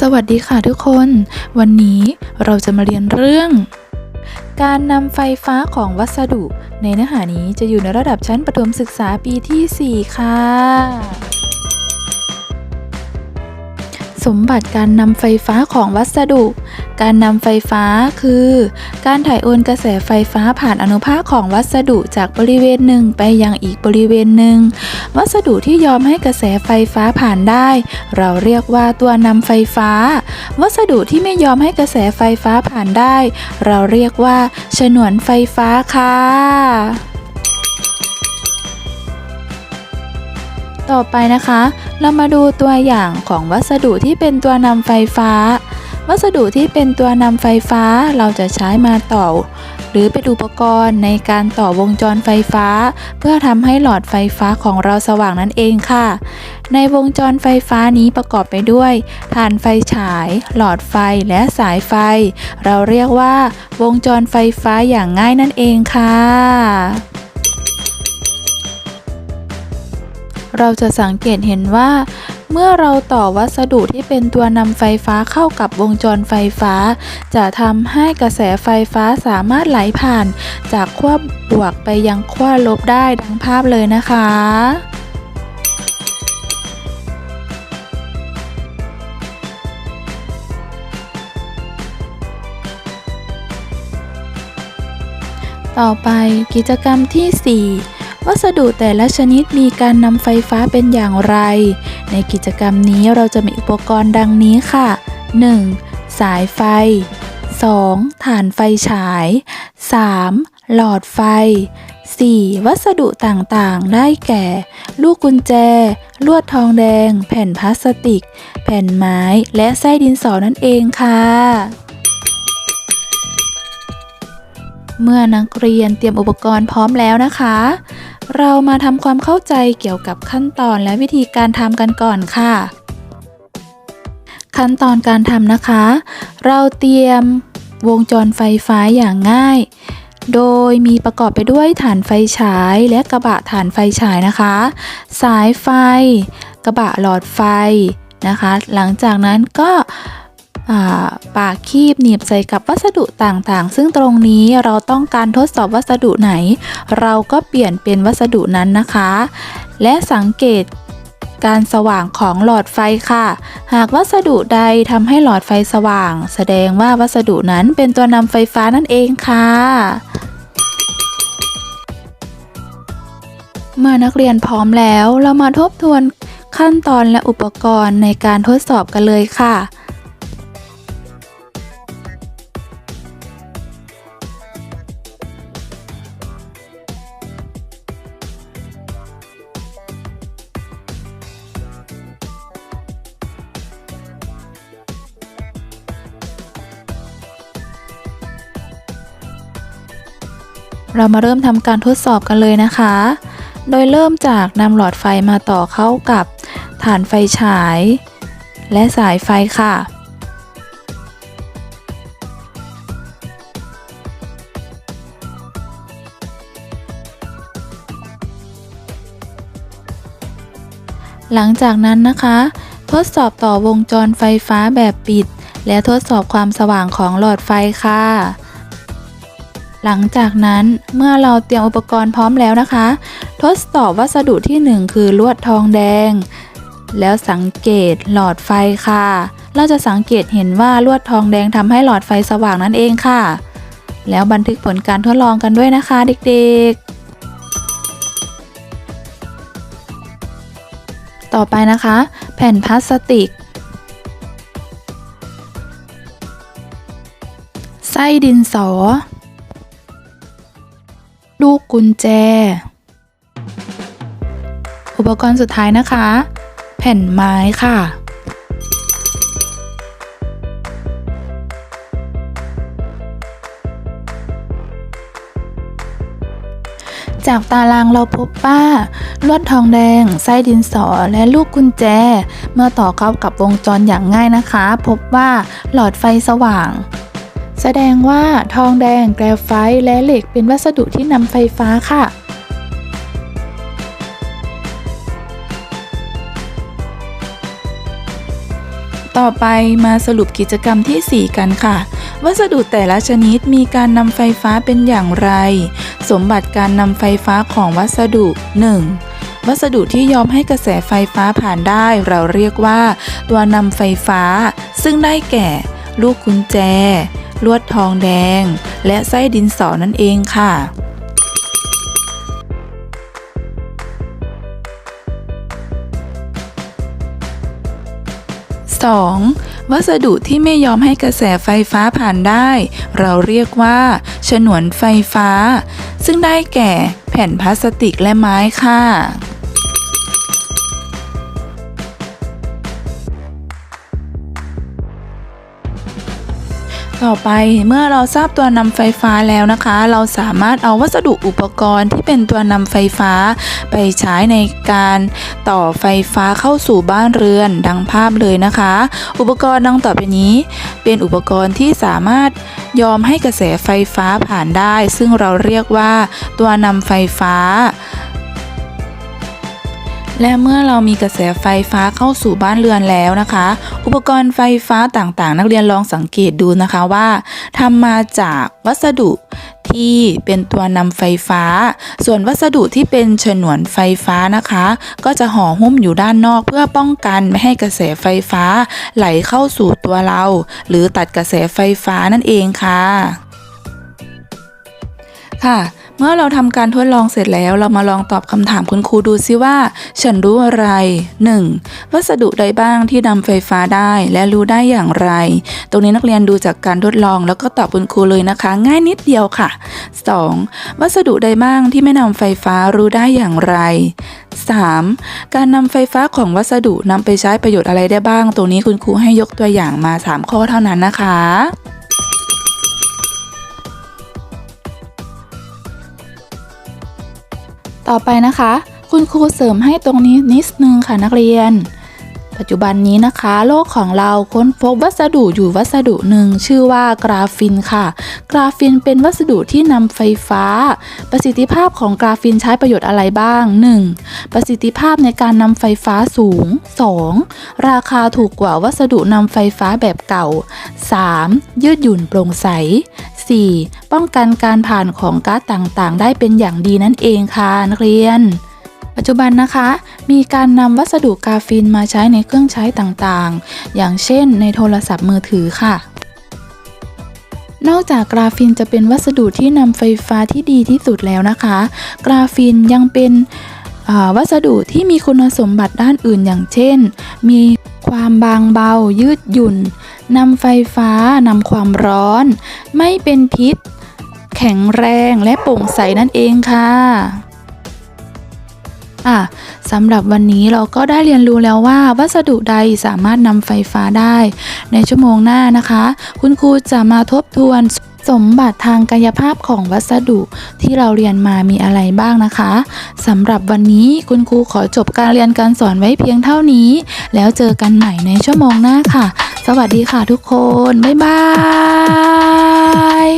สวัสดีค่ะทุกคน วันนี้เราจะมาเรียนเรื่อง การนำไฟฟ้าของวัสดุ ในเนื้อหานี้จะอยู่ในระดับชั้นประถมศึกษาปีที่ 4 ค่ะ สมบัติการนำไฟฟ้าของวัสดุ การนำไฟฟ้าคือ การถ่ายโอนกระแสไฟฟ้าผ่านอนุภาคของวัสดุจากบริเวณหนึ่งไปยังอีกบริเวณหนึ่ง วัสดุที่ยอมให้กระแสไฟฟ้าผ่านได้ เราเรียกว่าตัวนำไฟฟ้า วัสดุที่ไม่ยอมให้กระแสไฟฟ้าผ่านได้ เราเรียกว่า ฉนวนไฟฟ้าค่ะ ต่อไปนะคะ เรามาดูตัวอย่างของวัสดุที่เป็นตัวนำไฟฟ้า วัสดุที่เป็นตัวนำไฟฟ้าเราจะใช้มาต่อ หรือเป็นอุปกรณ์ในการต่อวงจรไฟฟ้า เพื่อทำให้หลอดไฟฟ้าของเราสว่างนั่นเองค่ะ ในวงจรไฟฟ้านี้ประกอบไปด้วยถ่านไฟฉาย หลอดไฟและสายไฟ เราเรียกว่า วงจรไฟฟ้าอย่างง่ายนั่นเองค่ะ เราจะสังเกตเห็นว่า เมื่อเราต่อวัสดุที่เป็นตัวนำไฟฟ้าเข้ากับวงจรไฟฟ้า จะทำให้กระแสไฟฟ้าสามารถไหลผ่าน จากขั้วบวกไปยังขั้วลบได้ดังภาพเลยนะคะต่อไปกิจกรรมที่ 4 วัสดุแต่ละชนิดมีการนำไฟฟ้าเป็นอย่างไร ในกิจกรรมนี้เราจะมีอุปกรณ์ดังนี้ค่ะ 1. สายไฟ 2. ฐานไฟฉาย 3. หลอดไฟ 4. วัสดุต่างๆ ได้แก่ ลูกกุญแจ ลวดทองแดง แผ่นพลาสติก แผ่นไม้ และไส้ดินสอนั่นเองค่ะ เมื่อนักเรียนเตรียมอุปกรณ์พร้อมแล้วนะคะ เรามาทำความเข้าใจเกี่ยวกับขั้นตอนและวิธีการทำกันก่อนค่ะ ขั้นตอนการทำนะคะ เราเตรียมวงจรไฟฟ้าอย่างง่าย โดยมีประกอบไปด้วยฐานไฟฉายและกระบะฐานไฟฉายนะคะ สายไฟ กระบะหลอดไฟนะคะ หลังจากนั้นก็ ปากคีบหนีบใส่กับวัสดุต่างๆ ซึ่งตรงนี้เราต้องการทดสอบวัสดุไหน เราก็เปลี่ยนเป็นวัสดุนั้นนะคะ และสังเกตการสว่างของหลอดไฟค่ะ หากวัสดุใดทำให้หลอดไฟสว่าง แสดงว่าวัสดุนั้นเป็นตัวนำไฟฟ้านั่นเองค่ะเมื่อนักเรียนพร้อมแล้ว เรามาทบทวนขั้นตอนและอุปกรณ์ในการทดสอบกันเลยค่ะ เรามาเริ่มทำการทดสอบกันเลยนะคะ โดยเริ่มจากนำหลอดไฟมาต่อเข้ากับฐานไฟฉาย และสายไฟค่ะหลังจากนั้นนะคะ ทดสอบต่อวงจรไฟฟ้าแบบปิด และทดสอบความสว่างของหลอดไฟค่ะ หลังจากนั้นเมื่อเราเตรียมอุปกรณ์พร้อมแล้วนะคะ ทดสอบวัสดุที่ 1 คือลวดทองแดง แล้วสังเกตหลอดไฟค่ะ เราจะสังเกตเห็นว่าลวดทองแดงทำให้หลอดไฟสว่างนั่นเองค่ะ แล้วบันทึกผลการทดลองกันด้วยนะคะเด็กๆต่อไปนะคะ แผ่นพลาสติก ไส้ดินสอ กุญแจ อุปกรณ์สุดท้ายนะคะ แผ่นไม้ค่ะ จากตารางเราพบว่า ลวดทองแดง ไส้ดินสอ และลูกกุญแจ เมื่อต่อเข้ากับวงจรอย่างง่ายนะคะ พบว่าหลอดไฟสว่าง แสดงว่าทองแดง แกรไฟต์และเหล็กเป็นวัสดุที่นำไฟฟ้าค่ะต่อไปมาสรุปกิจกรรมทีสี่ 4 กันค่ะ วัสดุแต่ละชนิดมีการนำไฟฟ้าเป็นอย่างไร สมบัติการนำไฟฟ้าของวัสดุ 1. วัสดุที่ยอมให้กระแสไฟฟ้าผ่านได้ เราเรียกว่า ตัวนำไฟฟ้า ซึ่งได้แก่ ลูกกุญแจ ลวดทองแดง และไส้ดินสอนั่นเองค่ะ 2. วัสดุที่ไม่ยอมให้กระแสไฟฟ้าผ่านได้ เราเรียกว่า ฉนวนไฟฟ้า ซึ่งได้แก่แผ่นพลาสติกและไม้ค่ะ ต่อไปเมื่อเราทราบตัวนำไฟฟ้าแล้วนะคะ เราสามารถเอาวัสดุอุปกรณ์ที่เป็นตัวนำไฟฟ้า ไปใช้ในการต่อไฟฟ้าเข้าสู่บ้านเรือนดังภาพเลยนะคะ อุปกรณ์ดังต่อไปนี้ เป็นอุปกรณ์ที่สามารถยอมให้กระแสไฟฟ้าผ่านได้ ซึ่งเราเรียกว่าตัวนำไฟฟ้า และเมื่อเรามีกระแสไฟฟ้าเข้าสู่บ้านเรือนแล้วนะคะ อุปกรณ์ไฟฟ้าต่างๆ นักเรียนลองสังเกตดูนะคะว่าทำมาจากวัสดุที่เป็นตัวนำไฟฟ้า ส่วนวัสดุที่เป็นฉนวนไฟฟ้านะคะ ก็จะห่อหุ้มอยู่ด้านนอกเพื่อป้องกันไม่ให้กระแสไฟฟ้า ไหลเข้าสู่ตัวเรา หรือตัดกระแสไฟฟ้านั่นเองค่ะ ค่ะ เมื่อเราทำการทดลองเสร็จแล้ว เรามาลองตอบคำถามคุณครูดูซิว่า ฉันรู้อะไร 1. วัสดุใดบ้างที่นำไฟฟ้าได้และรู้ได้อย่างไร ตรงนี้นักเรียนดูจากการทดลองแล้วก็ตอบคุณครูเลยนะคะ ง่ายนิดเดียวค่ะ 2. วัสดุใดบ้างที่ไม่นำไฟฟ้ารู้ได้อย่างไร 3. การนำไฟฟ้าของวัสดุนำไปใช้ประโยชน์อะไรได้บ้าง ตรงนี้คุณครูให้ยกตัวอย่างมา 3 ข้อเท่านั้นนะคะ ต่อไปนะคะ คุณครูเสริมให้ตรงนี้นิดนึงค่ะนักเรียน ปัจจุบันนี้นะคะ โลกของเราค้นพบวัสดุอยู่วัสดุหนึ่งชื่อว่ากราฟินค่ะ กราฟินเป็นวัสดุที่นำไฟฟ้า ประสิทธิภาพของกราฟินใช้ประโยชน์อะไรบ้าง 1. ประสิทธิภาพในการนำไฟฟ้าสูง 2. ราคาถูกกว่าวัสดุนำไฟฟ้าแบบเก่า 3. ยืดหยุ่นโปร่งใส 4. ป้องกันการผ่านของก๊าซต่างๆ ได้เป็นอย่างดีนั่นเองค่ะนักเรียน ปัจจุบันนะคะ มีการนำวัสดุกราฟินมาใช้ในเครื่องใช้ต่างๆ อย่างเช่นในโทรศัพท์มือถือค่ะนอกจากกราฟินจะเป็นวัสดุที่นำไฟฟ้าที่ดีที่สุดแล้วนะคะ กราฟินยังเป็นวัสดุที่มีคุณสมบัติด้านอื่นอย่างเช่น มีความบางเบายืดหยุ่น นำไฟฟ้านำความร้อน ไม่เป็นพิษ แข็งแรงและโปร่งใสนั่นเองค่ะอะสำหรับวันนี้เราก็ได้เรียนรู้แล้วว่าวัสดุใดสามารถนำไฟฟ้าได้ ในชั่วโมงหน้านะคะ คุณครูจะมาทบทวนสมบัติทางกายภาพของวัสดุที่เราเรียนมามีอะไรบ้างนะคะสำหรับวันนี้คุณครูขอจบการเรียนการสอนไว้เพียงเท่านี้ แล้วเจอกันใหม่ในชั่วโมงหน้าค่ะ สวัสดีค่ะทุกคน บ๊ายบาย